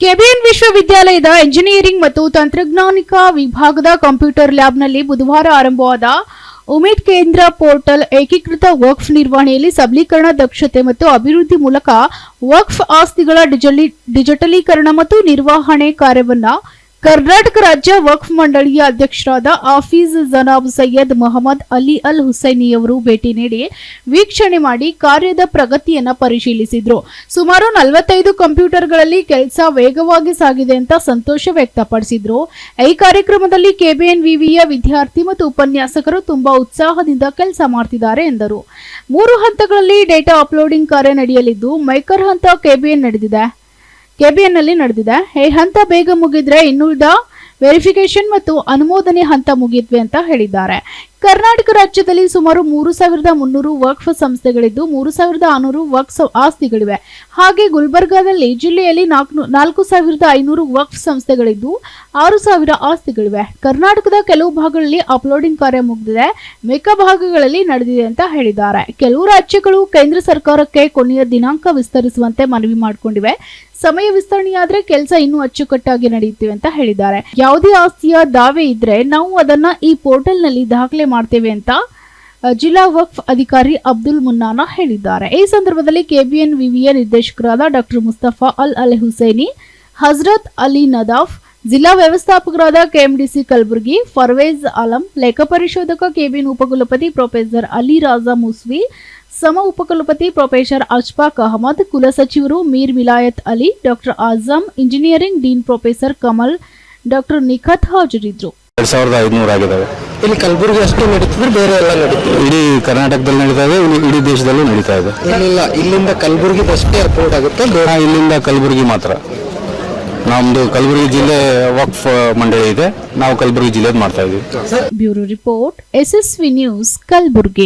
KBN ವಿಶ್ವವಿದ್ಯಾಲಯದ engineering ಮತ್ತು ತಂತ್ರಜ್ಞಾನಿಕ ವಿಭಾಗದ ಕಂಪ್ಯೂಟರ್ ಲ್ಯಾಬ್ನಲ್ಲಿ ಬುಧವಾರ ಆರಂಭವಾದ ಉಮೇದ್ ಕೇಂದ್ರ ಪೋರ್ಟಲ್ ಏಕೀಕೃತ ವಕ್ಫ್ ನಿರ್ವಹಣೆಯಲ್ಲಿ ಸಬಲೀಕರಣ ದಕ್ಷತೆ ಮತ್ತು ಅಭಿವೃದ್ಧಿ ಮೂಲಕ ವಕ್ಫ್ ಆಸ್ತಿಗಳ ಡಿಜಿಟಲೀಕರಣ ಮತ್ತು ನಿರ್ವಹಣೆ ಕಾರ್ಯವನ್ನ ಕರ್ನಾಟಕ ರಾಜ್ಯ ವಕ್ಫ್ ಮಂಡಳಿಯ ಅಧ್ಯಕ್ಷರಾದ ಆಫೀಸ್ ಜನಾಬ್ ಸೈಯದ್ ಮೊಹಮ್ಮದ್ ಅಲಿ ಅಲ್ ಹುಸೈನಿಯವರು ಭೇಟಿ ನೀಡಿ ವೀಕ್ಷಣೆ ಮಾಡಿ ಕಾರ್ಯದ ಪ್ರಗತಿಯನ್ನು ಪರಿಶೀಲಿಸಿದ್ರು. ಸುಮಾರು ನಲವತ್ತೈದು ಕಂಪ್ಯೂಟರ್ಗಳಲ್ಲಿ ಕೆಲಸ ವೇಗವಾಗಿ ಸಾಗಿದೆ ಅಂತ ಸಂತೋಷ ವ್ಯಕ್ತಪಡಿಸಿದ್ರು. ಈ ಕಾರ್ಯಕ್ರಮದಲ್ಲಿ ಕೆಬಿಎನ್ ವಿವಿಯ ವಿದ್ಯಾರ್ಥಿ ಮತ್ತು ಉಪನ್ಯಾಸಕರು ತುಂಬಾ ಉತ್ಸಾಹದಿಂದ ಕೆಲಸ ಮಾಡ್ತಿದ್ದಾರೆ ಎಂದರು. ಮೂರು ಹಂತಗಳಲ್ಲಿ ಡೇಟಾ ಅಪ್ಲೋಡಿಂಗ್ ಕಾರ್ಯ ನಡೆಯಲಿದ್ದು, ಮೈಕರ್ ಹಂತ ಕೆಬಿಎನ್ ನಡೆದಿದೆ. ಕೆಬಿಎನ್ನಲ್ಲಿ ನಡೆದಿದೆ. ಈ ಹಂತ ಬೇಗ ಮುಗಿದ್ರೆ ಇನ್ನುಳಿದ ವೆರಿಫಿಕೇಶನ್ ಮತ್ತು ಅನುಮೋದನೆ ಹಂತ ಮುಗಿದ್ವಿ ಅಂತ ಹೇಳಿದ್ದಾರೆ. ಕರ್ನಾಟಕ ರಾಜ್ಯದಲ್ಲಿ ಸುಮಾರು ಮೂರು ಸಾವಿರದ ಮುನ್ನೂರು ವಕ್ಫ್ ಸಂಸ್ಥೆಗಳಿದ್ದು, ಮೂರು ಸಾವಿರದ ಆರುನೂರು ವಕ್ಫ್ ಆಸ್ತಿಗಳಿವೆ. ಹಾಗೆ ಗುಲ್ಬರ್ಗಾದಲ್ಲಿ ಜಿಲ್ಲೆಯಲ್ಲಿ ನಾಲ್ಕು ಸಾವಿರದ ಐನೂರು ವಕ್ಫ್ ಸಂಸ್ಥೆಗಳಿದ್ದು, ಆರು ಸಾವಿರ ಆಸ್ತಿಗಳಿವೆ. ಕರ್ನಾಟಕದ ಕೆಲವು ಭಾಗಗಳಲ್ಲಿ ಅಪ್ಲೋಡಿಂಗ್ ಕಾರ್ಯ ಮುಗಿದಿದೆ. ಮಿಕ್ಕ ಭಾಗಗಳಲ್ಲಿ ನಡೆದಿದೆ ಅಂತ ಹೇಳಿದ್ದಾರೆ. ಕೆಲವು ರಾಜ್ಯಗಳು ಕೇಂದ್ರ ಸರ್ಕಾರಕ್ಕೆ ಕೊನೆಯ ದಿನಾಂಕ ವಿಸ್ತರಿಸುವಂತೆ ಮನವಿ ಮಾಡಿಕೊಂಡಿವೆ. ಸಮಯ ವಿಸ್ತರಣೆಯಾದ್ರೆ ಕೆಲಸ ಇನ್ನೂ ಅಚ್ಚುಕಟ್ಟಾಗಿ ನಡೆಯುತ್ತಿವೆ ಅಂತ ಹೇಳಿದ್ದಾರೆ. ಯಾವುದೇ ಆಸ್ತಿಯ ದಾವೆ ಇದ್ರೆ ನಾವು ಅದನ್ನ ಈ ಪೋರ್ಟಲ್ನಲ್ಲಿ ದಾಖಲೆ ಮಾಡ್ತೇವೆ ಅಂತ ಜಿಲ್ಲಾ ವಕ್ಫ್ ಅಧಿಕಾರಿ ಅಬ್ದುಲ್ ಮುನ್ನಾನ ಹೇಳಿದ್ದಾರೆ. ಈ ಸಂದರ್ಭದಲ್ಲಿ ಕೆಬಿಎನ್ ವಿವಿಯ ನಿರ್ದೇಶಕರಾದ ಡಾಕ್ಟರ್ ಮುಸ್ತಫಾ ಅಲ್ ಅಲ್ ಹುಸೇನಿ ಹಜರತ್ ಅಲಿ ನದಾಫ್, ಜಿಲ್ಲಾ ವ್ಯವಸ್ಥಾಪಕರಾದ ಕೆಎಂಡಿಸಿ ಕಲಬುರಗಿ ಫರ್ವೇಜ್ ಆಲಂ ಲೆಕ್ಕ ಪರಿಶೋಧಕ ಕೆಬಿಎನ್ ಉಪಕುಲಪತಿ ಪ್ರೊಫೆಸರ್ ಅಲಿ ರಾಜಾ ಮುಸ್ವಿ, ಸಮ ಉಪಕುಲಪತಿ professor Ashfaq Ahmed ಕುಲಸಚಿವರು Mir Vilayat Ali, doctor Azam engineering dean professor Kamal, doctor Nikhat ಹಾಜರಿದ್ದರು. ಇಲ್ಲಿ ಕಲಬುರಗಿ ಅಷ್ಟೇ ನಡೀತಿದ್ರೆ ಬೇರೆ ಎಲ್ಲ ನಡೀತದೆ? ಇಡೀ ಕರ್ನಾಟಕದಲ್ಲಿ ನಡೀತಾ ಇದೆ ಇಡೀ- ಇಡೀ ದೇಶದಲ್ಲೂ ನಡೀತಾ ಇದೆ ಇಲ್ಲ ಇಲ್ಲಿಂದ ಕಲಬುರಗಿ ಅಷ್ಟೇ ಅಪ್ಲೋಡ್ ಆಗುತ್ತೆ ಬೇರೆ ಹಾ, ಇಲ್ಲಿಂದ ಕಲಬುರಗಿ ಮಾತ್ರ. ನಮ್ದು ಕಲಬುರಗಿ ಜಿಲ್ಲೆ ವಕ್ಫ್ ಮಂಡಳಿ ಇದೆ ನಾವು ಕಲಬುರಗಿ ಜಿಲ್ಲೆ ಮಾಡ್ತಾ ಇದೀವಿ. Bureau report SSV news Kalaburgi.